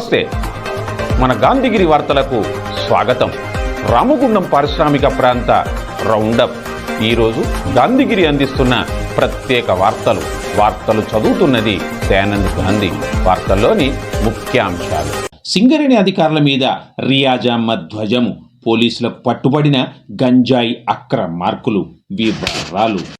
నమస్తే. మన గాంధీగిరి వార్తలకు స్వాగతం. రామగుండం పారిశ్రామిక ప్రాంత రౌండప్. ఈరోజు గాంధీగిరి అందిస్తున్న ప్రత్యేక వార్తలు. వార్తలు చదువుతున్నది దయానంద్ గాంధీ. వార్తల్లోని ముఖ్యాంశాలు. సింగరేణి అధికారుల మీద రియాజ్ ధ్వజము పోలీసులకు పట్టుబడిన గంజాయి అక్ర మార్కులు వివరాలు.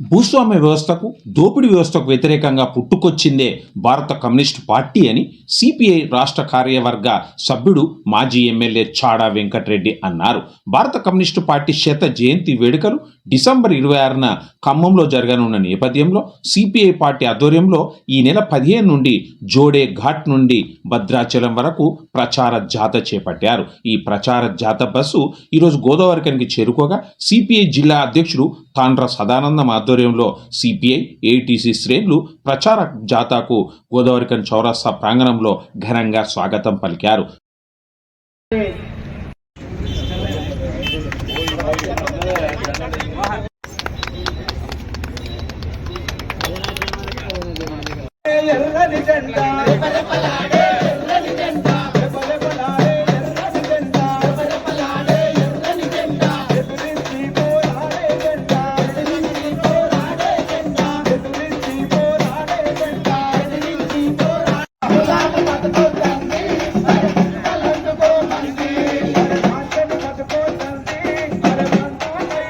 భూస్వామ్య వ్యవస్థకు దోపిడీ వ్యవస్థకు వ్యతిరేకంగా పుట్టుకొచ్చిందే భారత కమ్యూనిస్టు పార్టీ అని సిపిఐ రాష్ట్ర కార్యవర్గ సభ్యుడు మాజీ ఎమ్మెల్యే చాడా వెంకటరెడ్డి అన్నారు. భారత కమ్యూనిస్టు పార్టీ శత జయంతి వేడుకలు డిసెంబర్ ఇరవై ఆరున ఖమ్మంలో జరగనున్న నేపథ్యంలో సిపిఐ పార్టీ ఆధ్వర్యంలో ఈ నెల పదిహేను నుండి జోడే ఘాట్ నుండి భద్రాచలం వరకు ప్రచార జాత చేపట్టారు. ఈ ప్రచార జాత బస్సు ఈరోజు గోదావరికనికి చేరుకోగా సిపిఐ జిల్లా అధ్యక్షుడు తాండ్ర సదానందం ఆధ్వర్యంలో సిపిఐ ఏటీసీ శ్రేణులు ప్రచార జాతాకు గోదావరికన్ చౌరస్తా ప్రాంగణంలో ఘనంగా స్వాగతం పలికారు.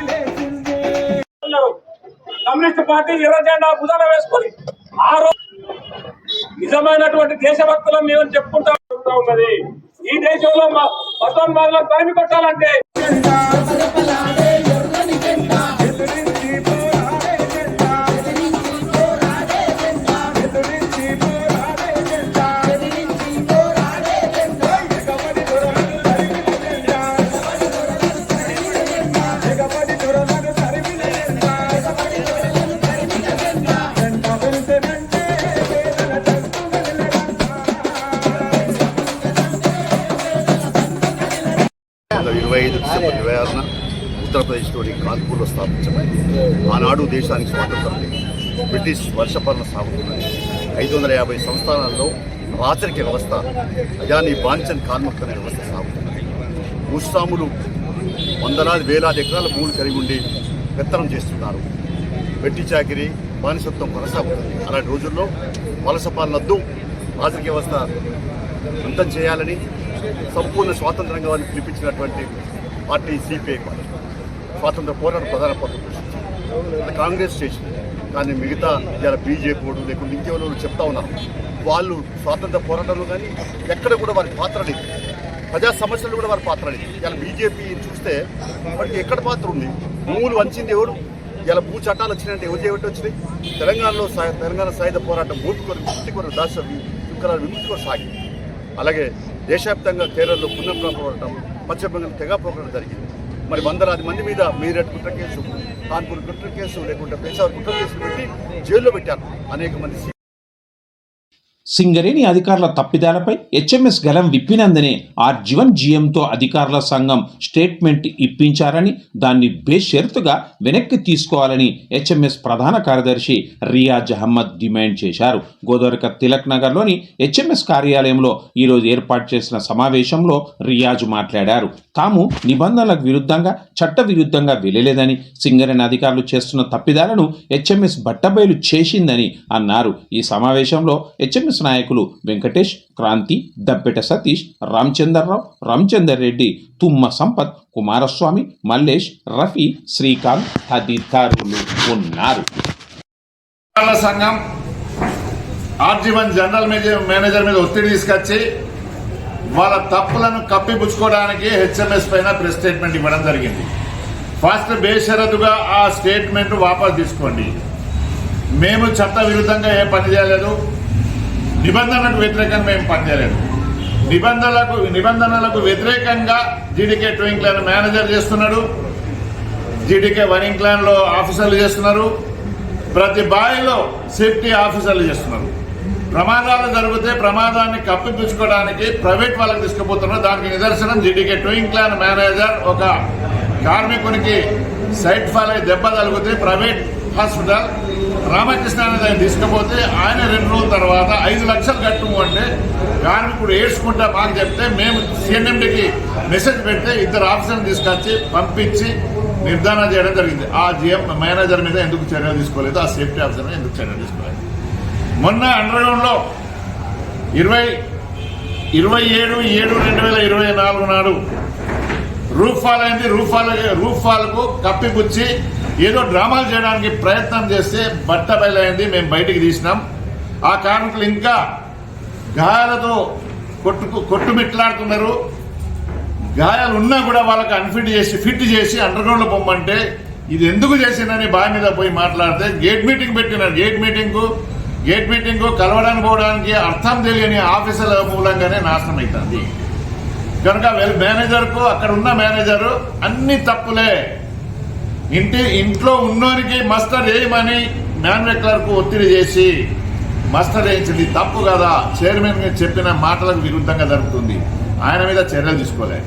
లేచింది ఉన్నారు కమ్యూనిస్ట్ పార్టీ ఎర్ర జెండా నిజమైనటువంటి దేశభక్తులం మేము చెప్పుకుంటా ఉన్నది. ఈ దేశంలో మా మతోన్మాదులను తరిమి కొట్టాలంటే ఉత్తరప్రదేశ్లోని కాన్పూర్లో స్థాపించబడింది ఆనాడు దేశానికి స్వాతంత్రం లేదు. బ్రిటిష్ వర్షపాలన సాగుతున్నది. ఐదు వందల యాభై సంస్థానాల్లో రాచరిక వ్యవస్థ అజాని బాణిచన్ కార్మిక వ్యవస్థ సాగుతున్నది. భూస్వాములు వందలాది వేలాది ఎకరాల భూములు కలిగి ఉండి విత్తనం చేస్తున్నారు. వెట్టి చాకిరి బానిసత్వం కొనసాగుతుంది. అలాంటి రోజుల్లో వలస పాలన రాజకీయ వ్యవస్థ అంతం చేయాలని సంపూర్ణ స్వాతంత్రంగా వారిని పిలిపించినటువంటి పార్టీ సిపిఐ పార్టీ. స్వాతంత్ర పోరాట ప్రధాన పాత్ర పోషించింది. కాంగ్రెస్ చేసింది. కానీ మిగతా ఇలా బీజేపీ లేకుండా లేకుంటే ఇంకెవరు చెప్తా ఉన్నారు. వాళ్ళు స్వాతంత్ర పోరాటంలో కానీ ఎక్కడ కూడా వారి పాత్ర లేదు. ప్రజా సమస్యలు కూడా వారి పాత్ర లేదు. ఇలా బీజేపీ చూస్తే వాడికి ఎక్కడ పాత్ర ఉంది? భూములు వంచింది ఎవరు? ఇలా భూ చట్టాలు వచ్చినాయంటే ఎవరు చేయబట్టి వచ్చినాయి? తెలంగాణలో తెలంగాణ సాయుధ పోరాటం భూమి కొరకు విముక్తి కొరకు దాస యుక్కల విముక్తి కొరకు సాగింది. అలాగే దేశవ్యాప్తంగా కేరళలో పునఃప్రా పోరాటం పశ్చిమ బెంగాల్ తెగ పోరాటం జరిగింది. మరి వందలాది మంది మీద మీరట్ కుట్ర కేసు కాన్పూర్ కుట్ర కేసు లేకుంటే పెషావర్ కుట్ర కేసులు పెట్టి జైల్లో పెట్టారు అనేక మంది సింగరేణి అధికారుల తప్పిదాలపై హెచ్ఎంఎస్ గలం విప్పినందునే ఆర్జీవన్ జీఎంతో అధికారుల సంఘం స్టేట్మెంట్ ఇప్పించారని దాన్ని బేషరతుగా వెనక్కి తీసుకోవాలని హెచ్ఎంఎస్ ప్రధాన కార్యదర్శి రియాజ్ అహ్మద్ డిమాండ్ చేశారు. గోదావరిక తిలక్ నగర్లోని హెచ్ఎంఎస్ కార్యాలయంలో ఈరోజు ఏర్పాటు చేసిన సమావేశంలో రియాజ్ మాట్లాడారు. తాము నిబంధనలకు విరుద్ధంగా చట్ట విరుద్ధంగా వెళ్ళలేదని సింగరేణి అధికారులు చేస్తున్న తప్పిదాలను హెచ్ఎంఎస్ బట్టబయలు చేసిందని అన్నారు. ఈ సమావేశంలో హెచ్ఎంఎస్ నాయకులు వెంకటేష్ క్రాంతి దబ్బెట సతీష్ రామచందర్రావు రామచందర్ రెడ్డి తుమ్మ సంపత్ కుమారస్వామి మల్లేష్ రఫీ శ్రీకాంత్ తదితరులు ఉన్నారు. సంఘం ఆర్జీవన్ జనరల్ మేజర్ మేనేజర్ మీద ఒత్తిడి తీసుకొచ్చి వాళ్ళ తప్పులను కప్పిపుచ్చుకోవడానికి హెచ్ఎంఎస్ పైన ప్రెస్ స్టేట్మెంట్ ఇవ్వడం జరిగింది. ఫస్ట్ బేషరతుగా ఆ స్టేట్మెంట్ వాపసు తీసుకోండి. మేము చట్ట విరుద్ధంగా ఏ పని చేయలేదు నిబంధనలకు వ్యతిరేకంగా మేము పనిచేయలేదు. నిబంధనలకు నిబంధనలకు వ్యతిరేకంగా జీడీకే టూయింగ్ క్లాన్ మేనేజర్ చేస్తున్నాడు. జీడీకే వనింగ్ క్లాన్లో ఆఫీసర్లు చేస్తున్నారు. ప్రతి బాయిలో సేఫ్టీ ఆఫీసర్లు చేస్తున్నారు. ప్రమాదాలు జరిగితే ప్రమాదాన్ని కప్పిపుచ్చుకోవడానికి ప్రైవేట్ వాళ్ళకి తీసుకుపోతున్నారు. దానికి నిదర్శనం జీడీకే టూయింగ్ క్లాన్ మేనేజర్ ఒక కార్మికునికి సైట్ ఫాల్ దెబ్బ తగిలితే ప్రైవేట్ హాస్పిటల్ రామకృష్ణ అనే దాన్ని తీసుకుపోతే ఆయన రెండు రోజుల తర్వాత ఐదు లక్షలు కట్టు అంటే కార్మికుడు ఏడ్చుకుంటా మాకు చెప్తే మేము సిఎన్ఎండికి మెసేజ్ పెడితే ఇద్దరు ఆఫీసర్ని తీసుకొచ్చి పంపించి నిర్ధారణ చేయడం జరిగింది. ఆ జిఎం మేనేజర్ మీద ఎందుకు చర్యలు తీసుకోలేదు ఆ సేఫ్టీ ఆఫీసర్ మీద ఎందుకు చర్యలు తీసుకోలేదు. మొన్న అండర్గ్రౌండ్లో ఇరవై ఇరవై ఏడు ఏడు రెండు వేల ఇరవై నాలుగు నాడు రూఫ్ ఫాల్ అయింది. రూఫ్ ఫాల్ రూఫ్ ఫాల్కు కప్పిపుచ్చి ఏదో డ్రామాలు చేయడానికి ప్రయత్నం చేస్తే బట్ట బయలైంది మేము బయటికి తీసినాం. ఆ కార్మికులు ఇంకా గాయాలతో కొట్టుకు కొట్టుమిట్లాడుతున్నారు. గాయాలు ఉన్నా కూడా వాళ్ళకి అన్ఫిట్ చేసి ఫిట్ చేసి అండర్గ్రౌండ్లో పొమ్మంటే ఇది ఎందుకు చేసిందని బావి మీద పోయి మాట్లాడితే గేట్ మీటింగ్ పెట్టినారు. గేట్ మీటింగ్ గేట్ మీటింగ్ కలవడానికి పోవడానికి అర్థం తెలియని ఆఫీసర్ల మూలంగానే నాశనం అవుతుంది కనుక వెల్ మేనేజర్కు అక్కడ ఉన్న మేనేజరు అన్ని తప్పులే. ఇంటి ఇంట్లో ఉన్నోనికి మస్టర్ వేయమని మ్యానుఫ్యాక్చరర్కు ఒత్తిడి చేసి మస్టర్ వేయించింది తప్పు కదా. చైర్మన్ చెప్పిన మాటలకు విరుద్ధంగా జరుగుతుంది. ఆయన మీద చర్యలు తీసుకోలే.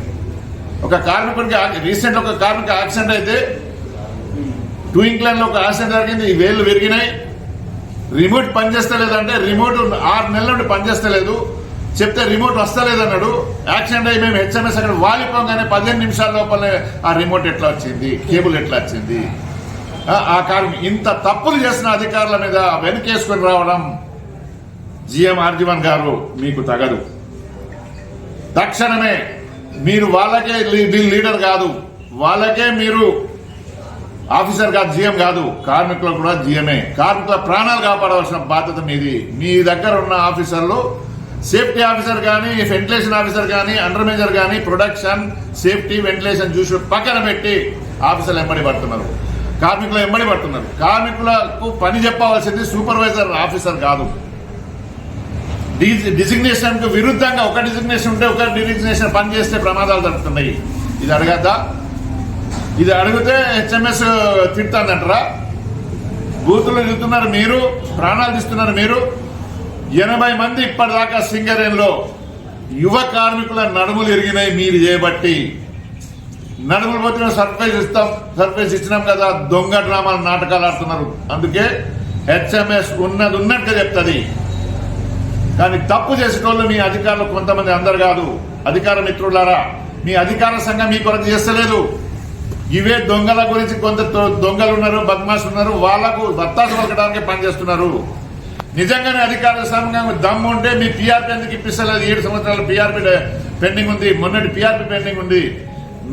ఒక కార్మికుడికి రీసెంట్ ఒక కార్మిక యాక్సిడెంట్ అయితే టూ ఇంగ్లాండ్లో లో ఒక యాక్సిడెంట్ జరిగింది. ఈ వేళ్ళు విరిగినాయి. రిమోట్ పనిచేస్తలేదంటే రిమోట్ ఆరు నెలల నుండి పనిచేస్తలేదు. చెప్తే రిమోట్ వస్తలేదు అన్నాడు యాక్సిడెంట్ అయ్యి మేము హెచ్ఎంఎస్ అక్కడ వాలిపోగానే పదిహేను నిమిషాల లోపలే ఆ రిమోట్ ఎట్లా వచ్చింది? కేబుల్ ఎట్లా వచ్చింది? ఆ- ఆ ఇంత తప్పులు చేసిన అధికారుల మీద వెనకేసుకొని రావడం జిఎం ఆర్జీవన్ గారు మీకు తగదు. తక్షణమే మీరు వాళ్ళకే లీ- లీడర్ కాదు వాళ్ళకే మీరు ఆఫీసర్ కాదు జీఎం కాదు కార్మికులు కూడా జీఎమే కార్మికుల ప్రాణాలు కాపాడవలసిన బాధ్యత మీది. మీ దగ్గర ఉన్న ఆఫీసర్లు సేఫ్టీ ఆఫీసర్ కానీ వెంటిలేషన్ ఆఫీసర్ కానీ అండర్ మేజర్ కానీ ప్రొడక్షన్ సేఫ్టీ వెంటిలేషన్ చూసి పక్కన పెట్టి ఆఫీసర్లు ఎంబడి పడుతున్నారు. కార్మికులు ఎంబడి పడుతున్నారు. కార్మికులకు పని చెప్పవలసింది సూపర్వైజర్ ఆఫీసర్ కాదు. డిజిగ్నేషన్కు విరుద్ధంగా ఒక డిజిగ్నేషన్ ఉంటే ఒక డిజిగ్నేషన్ పని చేస్తే ప్రమాదాలు జరుగుతున్నాయి. ఇది అడగద్దా? ఇది అడిగితే హెచ్ఎంఎస్ తిడుతుందంటారా బూతులు తిడుతున్నారు మీరు ప్రాణాలు తీస్తున్నారు మీరు. ఎనభై మంది ఇప్పటిదాకా సింగరేణిలో యువ కార్మికుల నడుములు ఎరిగినాయి మీరు చేయబట్టి. నడుములు పోతున్న సర్ప్రైజ్ ఇస్తాం సర్ప్రైజ్ ఇచ్చినాం కదా దొంగ డ్రామాలు నాటకాలు ఆడుతున్నారు. అందుకే హెచ్ఎంఎస్ ఉన్నది ఉన్నట్టుగా చెప్తుంది. కానీ తప్పు చేసేటోళ్ళు మీ అధికారులు కొంతమంది అందరు కాదు. అధికార మిత్రులారా మీ అధికార సంఘం మీ కొరకు చేస్తలేదు. ఇవే దొంగల గురించి కొంత దొంగలు ఉన్నారు బద్మాష్ ఉన్నారు వాళ్ళకు బత్తాసు పలకడానికి పనిచేస్తున్నారు. నిజంగానే అధికారుల సంఘం దమ్ము ఉంటే మీ పీఆర్పీ ఎందుకు ఇప్పిస్తలేదు? ఏడు సంవత్సరాలు పీఆర్పీ పెండింగ్ ఉంది. మొన్నటి పీఆర్పీ పెండింగ్ ఉంది.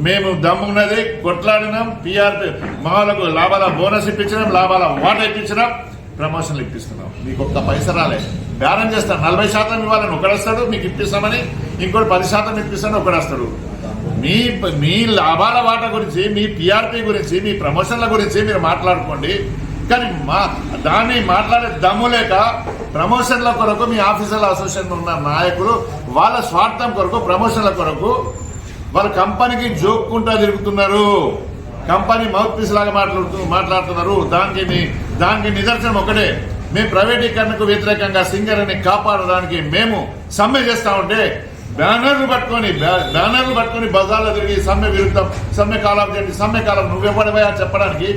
మేము దమ్ము ఉన్నది కొట్లాడినాం పీఆర్పీ మాలకు లాభాల బోనస్ ఇప్పించినాం లాభాల వాటా ఇప్పించినాం ప్రమోషన్లు ఇప్పిస్తున్నాం. మీకు ఒక్క పైస రాలే. బేరం చేస్తాను నలభై శాతం ఇవ్వాలని ఒకడొస్తాడు మీకు ఇప్పిస్తామని ఇంకోటి పది శాతం ఇప్పిస్తాను ఒకడొస్తాడు మీ మీ లాభాల వాట గురించి మీ పీఆర్పీ గురించి మీ ప్రమోషన్ల గురించి మీరు మాట్లాడుకోండి. కానీ మా దాన్ని మాట్లాడే దమ్ము లేక ప్రమోషన్ల కొరకు మీ ఆఫీసర్ల అసోసియేషన్ ఉన్న నాయకులు వాళ్ళ స్వార్థం కొరకు ప్రమోషన్ల కొరకు వాళ్ళ కంపెనీకి జోక్కుంటా తిరుగుతున్నారు. కంపెనీ మౌత్ పీస్ లాగా మాట్లాడుతూ మాట్లాడుతున్నారు. దానికి దానికి నిదర్శనం ఒకటే. మేము ప్రైవేటీకరణకు వ్యతిరేకంగా సింగర్ని కాపాడడానికి మేము సమ్మె చేస్తా ఉంటే బ్యానర్లు పట్టుకొని బ్యానర్లు పట్టుకొని బజార్లో తిరిగి సమ్మె విరుద్ధం సమ్మె కాలం చేయండి సమ్మె కాలం. నువ్వెవ్వడవా చెప్పడానికి?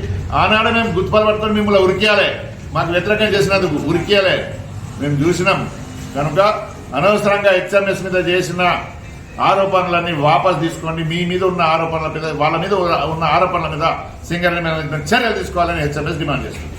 ఆనాడు మేము గుర్తుపలు పట్టుకొని మిమ్మల్ని ఉరికియాలే. మాకు వ్యతిరేకం చేసినందుకు ఉరికియాలే. మేము చూసినాం. కనుక అనవసరంగా హెచ్ఎంఎస్ మీద చేసిన ఆరోపణలన్నీ వాపస్ తీసుకోండి. మీ మీద ఉన్న ఆరోపణల మీద వాళ్ళ మీద ఉన్న ఆరోపణల మీద సింగర్ మేనేజ్మెంట్ చర్యలు తీసుకోవాలని హెచ్ఎంఎస్ డిమాండ్ చేస్తుంది.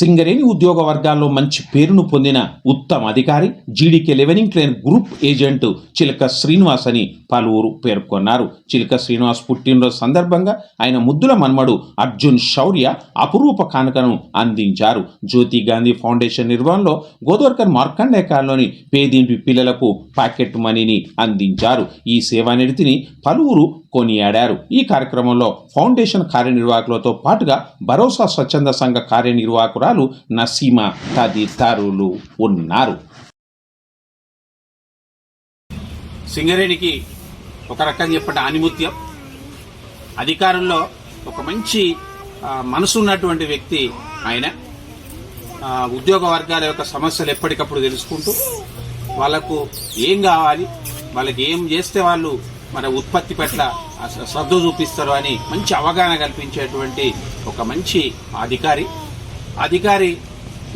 Singareni ఉద్యోగ వర్గాల్లో మంచి పేరును పొందిన ఉత్తమ అధికారి జీడీకే లెవెనింగ్ క్లెయిన్ గ్రూప్ ఏజెంట్ చిలక శ్రీనివాస్ అని పలువురు పేర్కొన్నారు. చిలక శ్రీనివాస్ పుట్టినరోజు సందర్భంగా ఆయన ముద్దుల మన్మడు అర్జున్ శౌర్య అపురూప కానుకను అందించారు. జ్యోతి గాంధీ ఫౌండేషన్ నిర్వహణలో గోదోర్కర్ మార్కండే కాలనీ పేదింటి పిల్లలకు ప్యాకెట్ మనీని అందించారు. ఈ సేవానిధిని పలువురు కొనియాడారు. ఈ కార్యక్రమంలో ఫౌండేషన్ కార్యనిర్వాహకులతో పాటుగా భరోసా స్వచ్ఛంద సంఘ కార్యనిర్వాహకురాలు నసీమ తదితరులు ఉన్నారు. సింగరేణికి ఒక రకంగా చెప్పండి ఆనిముత్యం. అధికారంలో ఒక మంచి మనసు ఉన్నటువంటి వ్యక్తి ఆయన. ఉద్యోగ వర్గాల యొక్క సమస్యలు ఎప్పటికప్పుడు తెలుసుకుంటూ వాళ్ళకు ఏం కావాలి వాళ్ళకి ఏం చేస్తే వాళ్ళు మన ఉత్పత్తి పట్ల శ్రద్ధ చూపిస్తారు అని మంచి అవగాహన కల్పించేటువంటి ఒక మంచి అధికారి. అధికారి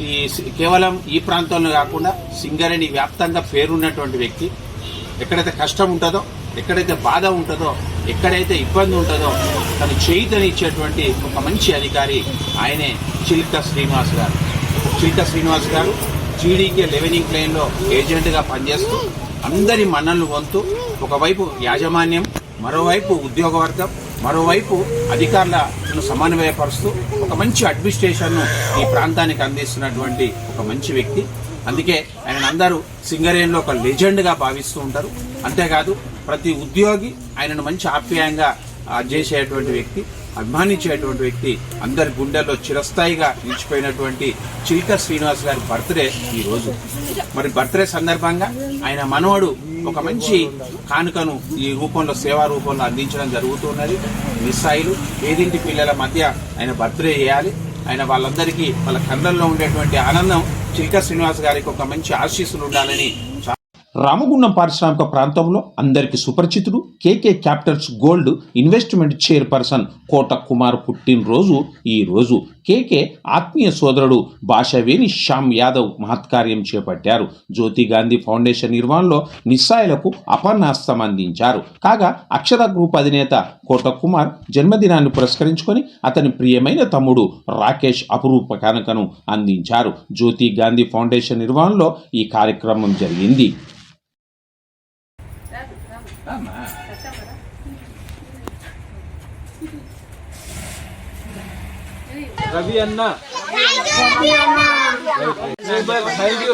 ఈ కేవలం ఈ ప్రాంతంలో కాకుండా సింగరేణి వ్యాప్తంగా పేరున్నటువంటి వ్యక్తి ఎక్కడైతే కష్టం ఉంటుందో ఎక్కడైతే బాధ ఉంటుందో ఎక్కడైతే ఇబ్బంది ఉంటుందో తను చేయితనిచ్చేటువంటి ఒక మంచి అధికారి ఆయనే చిల్క శ్రీనివాస్ గారు. చిల్క శ్రీనివాస్ గారు జీడీకే లెవెనింగ్ లైన్లో ఏజెంట్గా పనిచేస్తూ అందరి మన్నలను వంతు ఒకవైపు యాజమాన్యం మరోవైపు ఉద్యోగ వర్గం మరోవైపు అధికారులను సమన్వయపరుస్తూ ఒక మంచి అడ్మినిస్ట్రేషన్ను ఈ ప్రాంతానికి అందిస్తున్నటువంటి ఒక మంచి వ్యక్తి. అందుకే ఆయన అందరూ సింగరేణిలో ఒక లెజెండ్గా భావిస్తూ ఉంటారు. అంతేకాదు ప్రతి ఉద్యోగి ఆయనను మంచి ఆప్యాయంగా చేసేటువంటి వ్యక్తి. అభిమానించేటువంటి వ్యక్తి అందరి గుండెల్లో చిరస్థాయిగా నిలిచిపోయినటువంటి చిల్క శ్రీనివాస్ గారి బర్త్డే ఈ రోజు మరి బర్త్డే సందర్భంగా ఆయన మనవడు ఒక మంచి కానుకను ఈ రూపంలో సేవా రూపంలో అందించడం జరుగుతున్నది. నిస్సాయిలు ఏదింటి పిల్లల మధ్య ఆయన బర్త్డే చేయాలి. ఆయన వాళ్ళందరికీ వాళ్ళ కళ్ళల్లో ఉండేటువంటి ఆనందం చిల్క శ్రీనివాస్ గారికి ఒక మంచి ఆశీస్సులు ఉండాలని రామగుండం పారిశ్రామిక ప్రాంతంలో అందరికి సుపరిచితుడు KK capitals gold investment chairperson Kota Kumar పుట్టినరోజు ఈ రోజు. కేకే ఆత్మీయ సోదరుడు భాషవేణి శ్యామ్ యాదవ్ మహత్కార్యం చేపట్టారు. జ్యోతి గాంధీ ఫౌండేషన్ నిర్వహణలో నిస్సాయులకు అపర్ణాస్తం అందించారు. కాగా అక్షర గ్రూప్ అధినేత కోట కుమార్ జన్మదినాన్ని పురస్కరించుకొని అతని ప్రియమైన తమ్ముడు రాకేష్ అపురూప కానుకను అందించారు. జ్యోతి గాంధీ ఫౌండేషన్ నిర్వహణలో ఈ కార్యక్రమం జరిగింది. રવિ અન્ના. રવિ અન્ના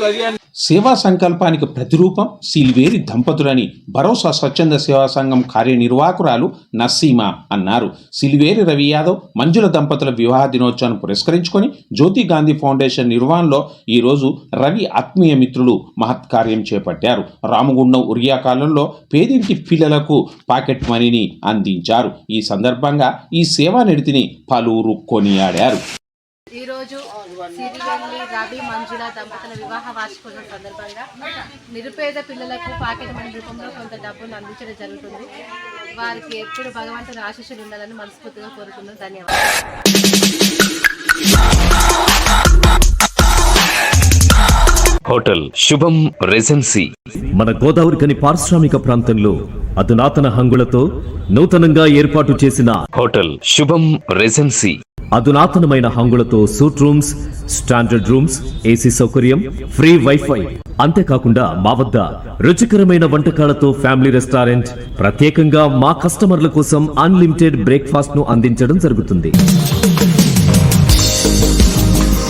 રવિ અન્ના సేవా సంకల్పానికి ప్రతిరూపం సిల్వేరి దంపతులని భరోసా స్వచ్ఛంద సేవా సంఘం కార్యనిర్వాహకురాలు నసీమా అన్నారు. సిల్వేరి రవి యాదవ్ మంజుల దంపతుల వివాహ దినోత్సవాన్ని పురస్కరించుకొని జ్యోతి గాంధీ ఫౌండేషన్ నిర్వహణలో ఈరోజు రవి ఆత్మీయ మిత్రులు మహత్కార్యం చేపట్టారు. రామగుండం ఉరియా కాలంలో పేదింటి పిల్లలకు పాకెట్ మనీని అందించారు. ఈ సందర్భంగా ఈ సేవా నిడితిని పలువురు కొనియాడారు. ఈరోజు సిరివెల్లి రవి మంజుల దంపతుల వివాహ వార్షికోత్సవం సందర్భంగా నిరుపేద పిల్లలకు పాకెట్ మనీ రూపంలో కొంత డబ్బును అందించడం జరుగుతుంది. వారికి ఎప్పుడు భగవంతుని ఆశీస్సులు ఉండాలని మనస్ఫూర్తిగా కోరుతున్నాను ధన్యవాదాలు. Hotel Shubham regency. మన గోదావరికని పారిశ్రామిక ప్రాంతంలో అధునాతన హంగులతో నూతనంగా ఏర్పాటు చేసిన హోటల్ శుభం రెజెన్సీ. అధునాతనమైన హంగులతో suite rooms standard rooms AC సౌకర్యం ఫ్రీ వైఫై అంతేకాకుండా మా వద్ద రుచికరమైన వంటకాలతో ఫ్యామిలీ రెస్టారెంట్ ప్రత్యేకంగా మా కస్టమర్ల కోసం అన్లిమిటెడ్ బ్రేక్ఫాస్ట్ను అందించడం జరుగుతుంది.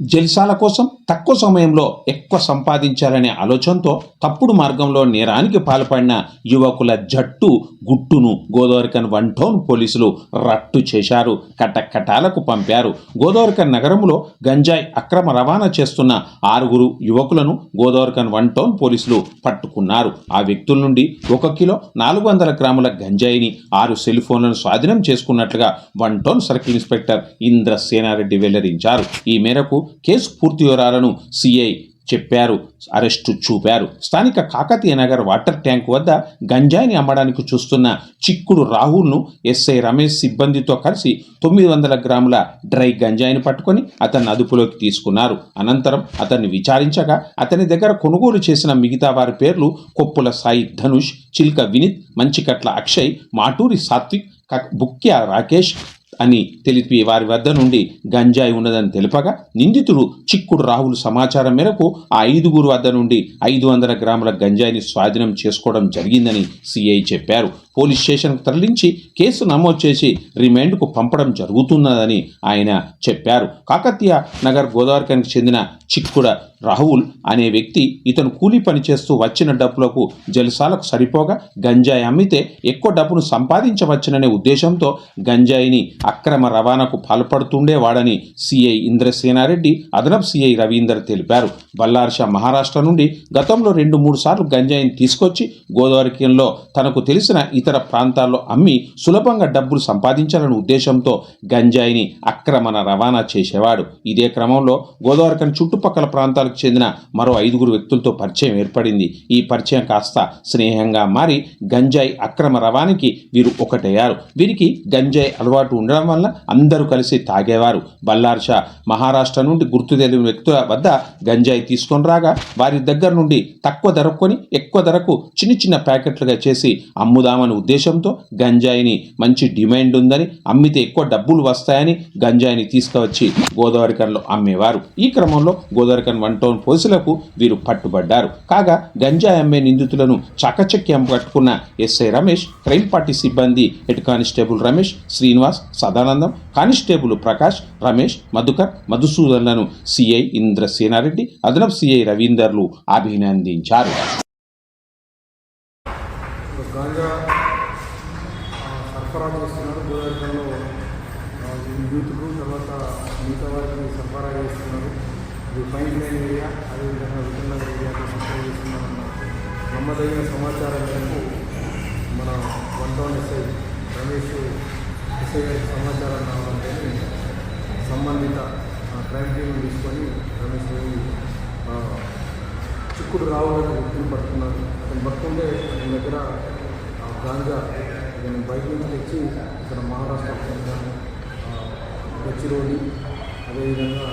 జల్సాల కోసం తక్కువ సమయంలో ఎక్కువ సంపాదించాలనే ఆలోచనతో తప్పుడు మార్గంలో నేరానికి పాల్పడిన యువకుల జట్టు గుట్టును గోదావరికన్ వన్ టౌన్ పోలీసులు రట్టు చేశారు కటకటాలకు పంపారు. గోదావరికన్ నగరంలో గంజాయి అక్రమ రవాణా చేస్తున్న ఆరుగురు యువకులను గోదావరికన్ వన్ టౌన్ పోలీసులు పట్టుకున్నారు. ఆ వ్యక్తుల నుండి ఒక కిలో నాలుగు వందల గ్రాముల గంజాయిని ఆరు సెల్ ఫోన్లను స్వాధీనం చేసుకున్నట్లుగా one town circle inspector Indra Senareddy వెల్లడించారు. ఈ మేరకు కేసు పూర్తి వివరాలను సిఐ చెప్పారు అరెస్టు చూపారు. స్థానిక కాకతీయ నగర్ వాటర్ ట్యాంక్ వద్ద గంజాయిని అమ్మడానికి చూస్తున్న చిక్కుడు రాహుల్ను ఎస్ఐ రమేష్ సిబ్బందితో కలిసి తొమ్మిది వందల గ్రాముల డ్రై గంజాయిని పట్టుకొని అతన్ని అదుపులోకి తీసుకున్నారు. అనంతరం అతన్ని విచారించగా అతని దగ్గర కొనుగోలు చేసిన మిగతా వారి పేర్లు కొప్పుల సాయి ధనుష్ చిల్క వినిత్ మంచికట్ల అక్షయ్ మాటూరి సాత్విక్ బుక్యా బుక్య రాకేష్ అని తెలిపి వారి వద్ద నుండి గంజాయి ఉన్నదని తెలుపగా నిందితుడు చిక్కుడు రాహుల్ సమాచారం మేరకు ఆ ఐదుగురు వద్ద నుండి ఐదు వందల గ్రాముల గంజాయిని స్వాధీనం చేసుకోవడం జరిగిందని సిఐ చెప్పారు. పోలీస్ స్టేషన్కు తరలించి కేసు నమోదు చేసి రిమాండ్కు పంపడం జరుగుతున్నదని ఆయన చెప్పారు. కాకతీయ నగర్ గోదావరికి చెందిన చిక్కుడ రాహుల్ అనే వ్యక్తి ఇతను కూలీ పని చేస్తూ వచ్చిన డబ్బులకు జలసాలకు సరిపోగా గంజాయి అమ్మితే ఎక్కువ డబ్బును సంపాదించవచ్చుననే ఉద్దేశంతో గంజాయిని అక్రమ రవాణాకు పాల్పడుతుండేవాడని సిఐ ఇంద్రసేనారెడ్డి అదనపు సిఐ రవీందర్ తెలిపారు. బల్లార్షా మహారాష్ట్ర నుండి గతంలో రెండు మూడు సార్లు గంజాయిని తీసుకొచ్చి గోదావరికంలో తనకు తెలిసిన ఇతర ప్రాంతాల్లో అమ్మి సులభంగా డబ్బులు సంపాదించాలనే ఉద్దేశంతో గంజాయిని అక్రమణ రవాణా చేసేవాడు. ఇదే క్రమంలో గోదావరికని చుట్టుపక్కల ప్రాంతాలకు చెందిన మరో ఐదుగురు వ్యక్తులతో పరిచయం ఏర్పడింది. ఈ పరిచయం కాస్త స్నేహంగా మారి గంజాయి అక్రమ రవాణాకి వీరు ఒకటయ్యారు. వీరికి గంజాయి అలవాటు ఉండడం వల్ల అందరూ కలిసి తాగేవారు. బల్లార్షా మహారాష్ట్ర నుండి గుర్తు తెలియని వ్యక్తుల వద్ద గంజాయి తీసుకొని రాగా వారి దగ్గర నుండి తక్కువ ధరకొని ఎక్కువ ధరకు చిన్న చిన్న ప్యాకెట్లుగా చేసి అమ్ముదామని ఉద్దేశంతో గంజాయిని మంచి డిమాండ్ ఉందని అమ్మితే ఎక్కువ డబ్బులు వస్తాయని గంజాయిని తీసుకువచ్చి గోదావరికన్లో అమ్మేవారు. ఈ క్రమంలో గోదావరికన్ వన్ టౌన్ పోలీసులకు వీరు పట్టుబడ్డారు. కాగా గంజాయి అమ్మే నిందితులను చకచక్యం పట్టుకున్న ఎస్ఐ రమేష్ క్రైమ్ పార్టీ సిబ్బంది head constable Ramesh Srinivas Sadanandam constable Prakash Ramesh Madhukar మధుసూదన్లను CI Indrasenareddy అదనపు సిఐ రవీందర్లు అభినందించారు గాంజా ఆ, సరఫరా చేస్తున్నారు గోదావరిలో యూత్కు తర్వాత మిగతా వారికి సరఫరా చేస్తున్నారు ఇది ఫైన్ లైన్ ఏరియా అదేవిధంగా విజయనగర్ ఏరియాతో సరఫరా చేస్తున్నారన్న నమ్మదగిన సమాచారం మేరకు మన one town SI Ramesh SI గారికి సమాచారం రావాలంటే సంబంధిత క్రైమ్ టీమ్ తీసుకొని రమేష్ గారి చిక్కుడు రావాలని వ్యక్తిని పట్టుకున్నారు అతను పడుతుంటే అతని దగ్గర గాంజా అతను బయట నుంచి తెచ్చి ఇక్కడ మహారాష్ట్ర తెలంగాణ, గచ్చిరోలి అదేవిధంగా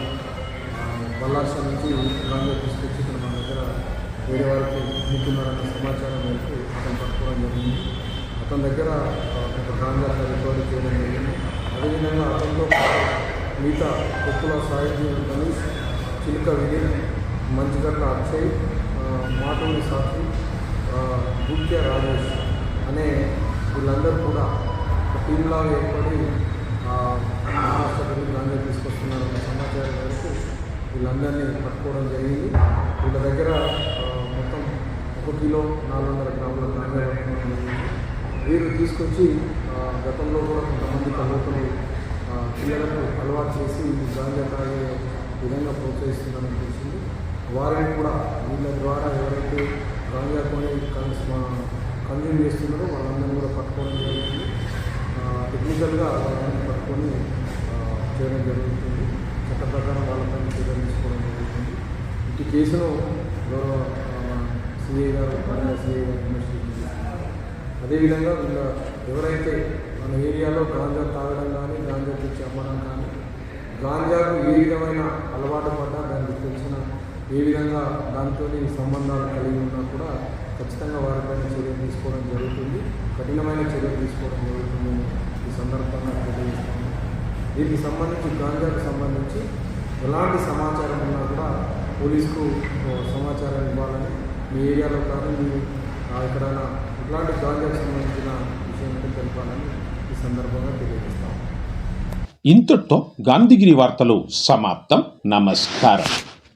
ఆ, నుంచి గాంజా తీసుకొచ్చి ఇక్కడ మన దగ్గర వేరే వారికి అమ్ముతున్నారన్న సమాచారం మేరకు అతను పట్టుకోవడం జరిగింది. అతని దగ్గర ఒక గాంజా రికవరీ చేయడం జరిగింది. అదేవిధంగా అతనితో మిగతా కొప్పుల సాహిత్యం గణేష్ చిలుక విజయ్ మంచిగట్ల అక్షయ్ ఆ, సాక్షి గుత్య రాజేష్ అనే వీళ్ళందరూ కూడా టీంలాగా ఏర్పడి ఆ, మహారాష్ట్ర గాంజా తీసుకొస్తున్నారన్న సమాచారం వీళ్ళందరినీ పట్టుకోవడం జరిగింది. వీళ్ళ దగ్గర మొత్తం ఒక కిలో నాలుగు వందల గ్రాముల గాంజా జరిగింది. వీరు తీసుకొచ్చి గతంలో కూడా కొంతమంది కలుగుతులు పిల్లలకు అలవాటు చేసి ఈ గాంజా తాగే విధంగా ప్రోత్సహిస్తున్నారని తెలిసింది. వారిని కూడా వీళ్ళ ద్వారా ఎవరైతే గాంజా కొని కన్జ్యూమ్ చేస్తున్నారో వాళ్ళందరినీ కూడా పట్టుకోవడం జరుగుతుంది టెక్నికల్గా వాళ్ళని పట్టుకొని చేయడం జరుగుతుంది. చట్ట ప్రకారం వాళ్ళపైన చర్యలు తీసుకోవడం జరుగుతుంది. ఇటు కేసును గౌరవ సిఐ గారు పరంగా సిఐ గారు ఇన్వెస్టిగేషన్ చేస్తున్నారు అదేవిధంగా వీళ్ళ ఎవరైతే మన ఏరియాలో గాంజా తాగడం కానీ గాంజా తెచ్చి అమ్మడం కానీ గాంజాకు ఏ విధమైన అలవాటు పడ్డా దానికి తెలిసిన ఏ విధంగా దానితో సంబంధాలు కలిగి ఉన్నా కూడా ఖచ్చితంగా వారిపైన చర్యలు తీసుకోవడం జరుగుతుంది. కఠినమైన చర్యలు తీసుకోవడం జరుగుతుందని ఈ సందర్భంగా తెలియజేస్తాను దీనికి సంబంధించి గాంజాకు సంబంధించి ఎలాంటి సమాచారం ఉన్నా కూడా పోలీసుకు సమాచారం ఇవ్వాలని మీ ఏరియాలో కానీ మీ ఎక్కడైనా ఇట్లాంటి గాంజాకు సంబంధించిన విషయం తెలపాలని ఈ సందర్భంగా తెలియజేస్తాం. ఇంతటితో గాంధీగిరి వార్తలు సమాప్తం. నమస్కారం.